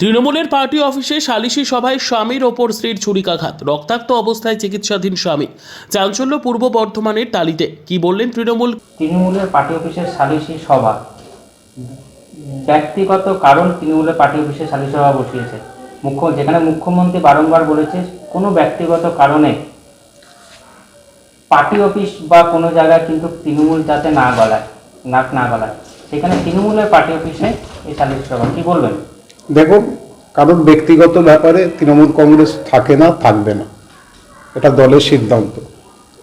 তৃণমূলের পার্টি অফিসে সালিশি সভায় স্বামীর ওপর স্ত্রীর ছুরিকাঘাত, রক্তাক্ত অবস্থায় চিকিৎসাধীন স্বামী। চাঞ্চল্য পূর্ব বর্ধমানের টালিতে, কি বললেন তৃণমূল? তৃণমূলের পার্টি অফিসের সালিশি সভা। ব্যক্তিগত কারণ তৃণমূলের পার্টি অফিসে সালিশি সভা বসিয়েছে। মুখ্য, যেখানে মুখ্যমন্ত্রী বারংবার বলেছে, কোনো ব্যক্তিগত কারণে পার্টি অফিস বা কোনো জায়গায় কিন্তু তৃণমূল যাতে না গলায়, নাক না গলায়। সেখানে তৃণমূলের পার্টি অফিসে এই সালিশি সভা। কি বলবেন? দেখুন কারোর ব্যক্তিগত ব্যাপারে তৃণমূল কংগ্রেস থাকে না থাকবে না। এটা দলের সিদ্ধান্ত।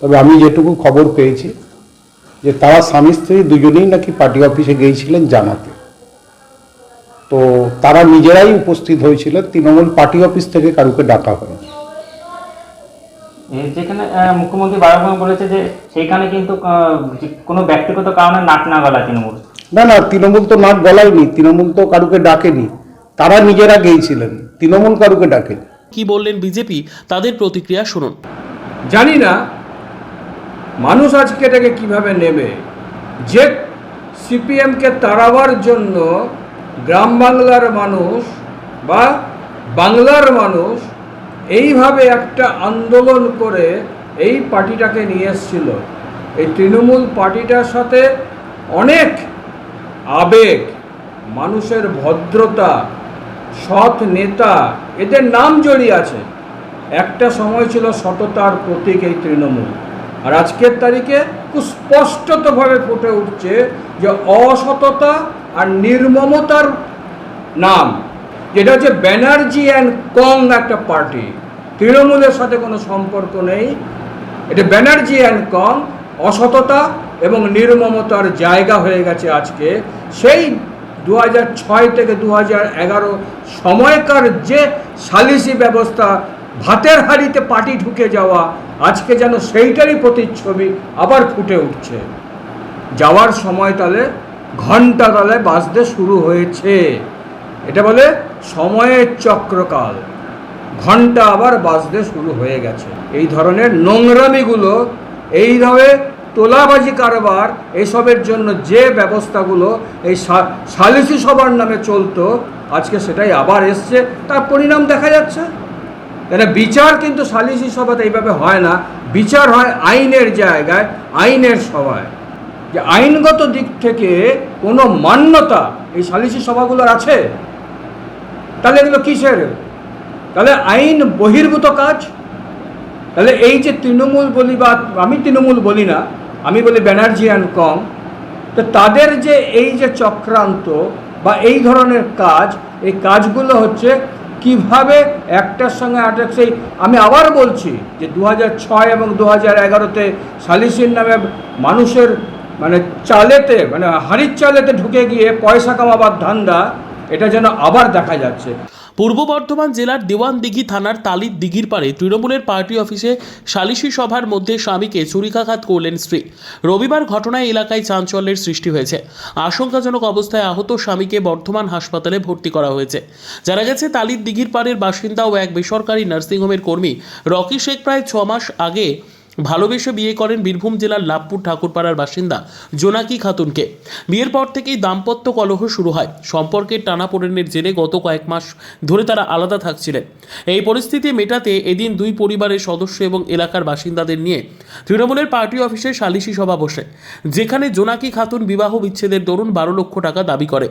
তবে আমি যেটুকু খবর পেয়েছি যে তারা স্বামী স্ত্রী দুজনেই নাকি পার্টি অফিসে গিয়েছিলেন জানাতে তো তারা নিজেরাই উপস্থিত হয়েছিলেন তৃণমূল পার্টি অফিস থেকে কারুকে ডাকা হয়নি। যেখানে মুখ্যমন্ত্রী বারংবার বলেছে যে সেইখানে কিন্তু যে কোনো ব্যক্তিগত কারণে নাক না গলা তৃণমূল। না না তৃণমূল তো নাক গলায়নি তৃণমূল তো কারুকে ডাকেনি। তারা নিজেরা গিয়েছিলেন তৃণমূল কারুকে ডাকেনি কি বললেন বিজেপি? তাদের প্রতিক্রিয়া শুনুন। জানি না মানুষ আজকে এটাকে কীভাবে নেবে। যে সিপিএমকে তাড়াবার জন্য গ্রাম বাংলার মানুষ বা বাংলার মানুষ এইভাবে একটা আন্দোলন করে এই পার্টিটাকে নিয়ে এসেছিল। এই তৃণমূল পার্টিটার সাথে অনেক আবেগ মানুষের ভদ্রতা সৎ নেতা, এদের নাম জড়িয়ে আছে। একটা সময় ছিল সততার প্রতীক এই তৃণমূল। আর আজকের তারিখে স্পষ্টতভাবে ফুটে উঠছে যে অসততা আর নির্মমতার নাম, যেটা হচ্ছে ব্যানার্জি অ্যান্ড কং একটা পার্টি। তৃণমূলের সাথে কোনো সম্পর্ক নেই। এটা ব্যানার্জি অ্যান্ড কং, অসততা এবং নির্মমতার জায়গা হয়ে গেছে আজকে। সেই দু ছয় থেকে দু এগারো সময়কার যে সালিসি ব্যবস্থা, ভাতের হাড়িতে পাটি ঢুকে যাওয়া, আজকে যেন সেইটারই প্রতিচ্ছবি আবার ফুটে উঠছে। যাওয়ার সময় তাহলে ঘণ্টা তালে বাজতে শুরু হয়েছে। এটা বলে সময়ের চক্রকাল। ঘণ্টা আবার বাজতে শুরু হয়ে গেছে। এই ধরনের নোংরামিগুলো এইভাবে তোলাবাজি কারবার, এসবের জন্য যে ব্যবস্থাগুলো এই সালিসি সভার নামে চলতো, আজকে সেটাই আবার এসছে, তার পরিণাম দেখা যাচ্ছে। কেন বিচার কিন্তু সালিসি সভাতে এইভাবে হয় না। বিচার হয় আইনের জায়গায়, আইনের সভায়। যে আইনগত দিক থেকে কোনো মান্যতা এই সালিসি সভাগুলোর আছে? তাহলে এগুলো কিসের? তাহলে আইন বহির্ভূত কাজ? তাহলে এই যে তৃণমূল বলি বা, আমি তৃণমূল বলি না আমি বলি ব্যানার্জি অ্যান্ড কম, তো তাদের যে এই যে চক্রান্ত বা এই ধরনের কাজ, এই কাজগুলো হচ্ছে কীভাবে একটার সঙ্গে আরেক সেই, আমি আবার বলছি যে দু ছয় এবং দু হাজার এগারোতে সালিসির নামে মানুষের মানে চালেতে মানে হাড়ির চালেতে ঢুকে গিয়ে পয়সা কামাবার ধান্দা, এটা যেন আবার দেখা যাচ্ছে। পূর্ব বর্ধমান জেলার দেওয়ানদিঘি থানার তালির দিঘির পাড়ে তৃণমূলের পার্টি অফিসে সালিশি সভার মধ্যে স্বামীকে ছুরিকাঘাত করলেন স্ত্রী। রবিবার ঘটনায় এলাকায় চাঞ্চল্যের সৃষ্টি হয়েছে। আশঙ্কাজনক অবস্থায় আহত স্বামীকে বর্ধমান হাসপাতালে ভর্তি করা হয়েছে। জানা গেছে, তালির দিঘির পাড়ের বাসিন্দা ও এক বেসরকারি নার্সিংহোমের কর্মী রকি শেখ প্রায় ছ মাস আগে ভালোবেসে বিয়ে করেন বীরভূম জেলার লাভপুর ঠাকুরপাড়ার বাসিন্দা জোনাকি খাতুনকে। বিয়ের পর থেকেই দাম্পত্য কলহ শুরু হয়। সম্পর্কের টানাপোড়েনের জেরে গত কয়েক মাস ধরে তারা আলাদা থাকছিলেন। এই পরিস্থিতি মেটাতে এদিন দুই পরিবারের সদস্য এবং এলাকার বাসিন্দাদের নিয়ে তৃণমূলের পার্টি অফিসে সালিশি সভা বসে, যেখানে জোনাকি খাতুন বিবাহ বিচ্ছেদের দরুন বারো লক্ষ টাকা দাবি করে।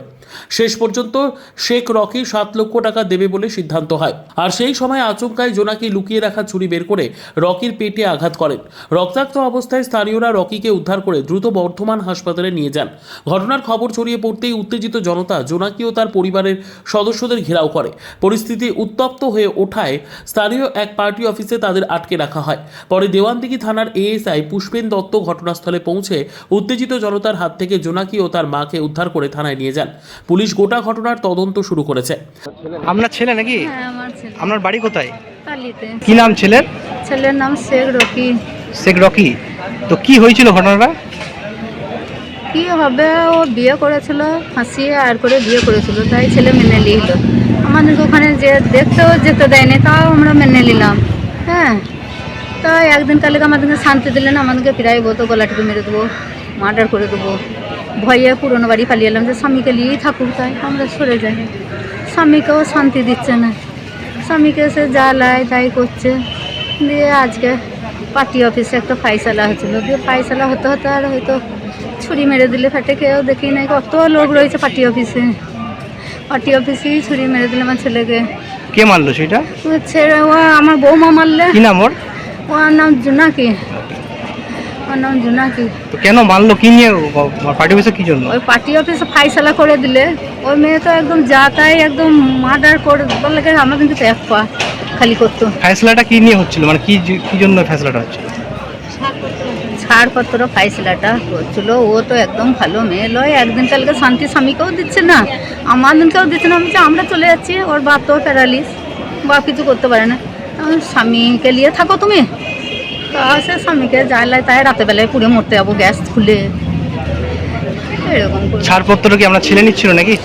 শেষ পর্যন্ত শেখ রকি সাত লক্ষ টাকা দেবে বলে সিদ্ধান্ত হয়। আর সেই সময় আচমকায় জোনাকি লুকিয়ে রাখা ছুরি বের করে রকির পেটে আঘাত করেন। রক্তাক্ত অবস্থায় স্থানীয়রা রকিকে উদ্ধার করে দ্রুত বর্ধমান হাসপাতালে নিয়ে যান। ঘটনার খবর ছড়িয়ে পড়তেই উত্তেজিত জনতা জোনাকি ও তার পরিবারের সদস্যদের ঘেরাও করে। পরিস্থিতি উত্তপ্ত হয়ে ওঠায় স্থানীয় এক পার্টি অফিসে তাদের আটকে রাখা হয়। পরে দেওয়ানদিঘি থানার এএসআই পুষ্পেন দত্ত ঘটনাস্থলে পৌঁছে উত্তেজিত জনতার হাত থেকে জোনাকি ও তার মাকে উদ্ধার করে থানায় নিয়ে যান। পুলিশ গোটা ঘটনার তদন্ত শুরু করেছে। আপনার ছেলে নাকি? হ্যাঁ আমার ছেলে। আপনার বাড়ি কোথায়? কি নাম ছেলের? ছেলের নাম শেখ রকি। শেখ রকি? তো কি হয়েছিল ঘটনাটা? কি হবে ও বিয়ে করেছিল ফাঁসিয়ে আর করে বিয়ে করেছিল তাই ছেলে মেনে নিল। আমাদেরকে ওখানে যে দেখতেও যেতে দেয়নি তাও আমরা মেনে নিলাম। হ্যাঁ তাই একদিন কালকে আমাদেরকে শান্তি দিলেন আমাদেরকে প্রায় বলতো গলাটিকে মেরে দেবো মার্ডার করে দেবো। ভয়ে পুরনো বাড়ি পালিয়ে এলাম যে স্বামীকে নিয়েই থাকুক তাই আমরা সরে যাই। স্বামীকেও শান্তি দিচ্ছে না। স্বামীকে সে যা লাই তাই করছে। দিয়ে আজকে পার্টি অফিসে একটা ফাইসালা হয়েছিল। দিয়ে ফাইসালা হতে হতে আর হয়তো ছুরি মেরে দিলে ফেটে কেউ দেখি নাই। কত লোক রয়েছে পার্টি অফিসে। পার্টি অফিসেই ছুরি মেরে দিলে আমার ছেলেকে। কে মারলো সেটা? ছেড়ে ও আমার বৌমা মারলে। কি নাম ওর? ওর নাম জুনাকি। ওর নাম জুনাকি। তো কেন মারলো? কি নিয়ে পার্টি অফিসে কি জন্য? ওই পার্টি অফিসে ফাইসালা করে দিলে। ওই মেয়ে তো একদম যা তাই একদম মার্ডার করে বললে আমরা কিন্তু এক পা। খালি করতো। ফ্যাসলাটা কি নিয়ে হচ্ছিল? মানে কি কি জন্য ফ্যাসলাটা হচ্ছে ছাড়পত্র ফাইসলাটা করছিল ও তো একদম ভালো মেয়ে লয়। একদিন কালকে শান্তি স্বামীকেও দিচ্ছে না। আমাদেরকেও দিচ্ছে না। বলছে আমরা চলে যাচ্ছি। ওর বাপ তো প্যারালিস। বাপ কিছু করতে পারে না। স্বামীকে নিয়ে থাকো তুমি। তা সে স্বামীকে যাইলাই তাই রাতে বেলায় পুড়ে মরতে যাব গ্যাস খুলে। এরকম ছাড়পত্র কি আমরা ছেলে নিচ্ছিল নাকি?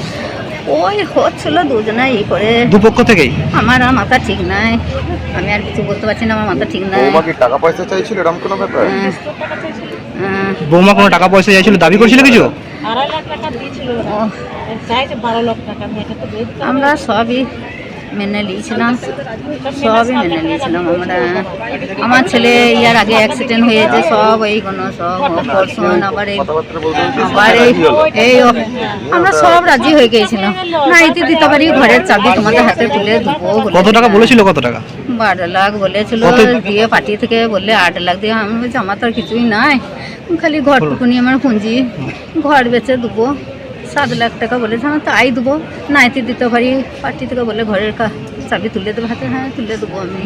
ওই হচ্ছিল দুজনে ই করে। দুপক্ষ থেকেই? আমার আর মাথা ঠিক নাই। আমি আর কিছু বলতে পারছি না আমার মাথা ঠিক নাই। বৌমা কি টাকা পয়সা চাইছিল এরকম কোনো ব্যাপার? আহ, আহ, বৌমা কোনো টাকা পয়সা চাইছিল দাবি করছিল কিছু? ও, আমরা সবই মেনে নিয়েছিলাম। সবই মেনে নিয়েছিলাম। আমরা আমার ছেলে ইয়ার আগে অ্যাক্সিডেন্ট হয়েছে সব এইগুলো সব অপারেশন আবার এই আবার এই এই আমরা সব রাজি হয়ে গিয়েছিলাম। না ইতি দিতে পারি ঘরের চাবি তোমাদের হাতে তুলে দেবো কত টাকা বলেছিল কত টাকা? বারো লাখ বলেছিল দিয়ে পার্টি থেকে বললে আট লাখ দিয়ে। আমি বলছি আমার তো আর কিছুই নাই। খালি ঘরটুকুনি আমার পুঁজি। ঘর বেচে দেবো। সাত লাখ টাকা বলেছে আমার তাই দেবো। নাইতে দিতে পারি পার্টি থেকে বলে ঘরের কা- চাবি তুলে দেবো হাতে হ্যাঁ তুলে দেবো আমি।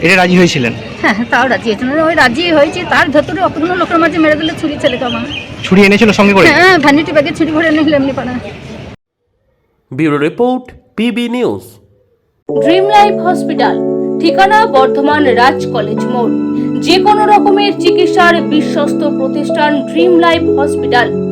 এটা রাজি হয়েছিলেন? হ্যাঁ হ্যাঁ, তাও রাজি হয়েছে না ওই রাজি হয়েছি তার ভেতরে অতগুলো লোকের মাঝে মেরে দিলে ছুরি ছেলেকে আমার। ছুরি এনেছিল সঙ্গে করে? হ্যাঁ ভ্যানিটি ব্যাগে ছুরি ভরে নিলে এমনি পারা bureau report PB news. Dream life hospital ঠিকানা বর্ধমান রাজ কলেজ মোড়। যে কোনো রকমের চিকিৎসার বিশ্বস্ত প্রতিষ্ঠান ড্রিম লাইফ হসপিটাল।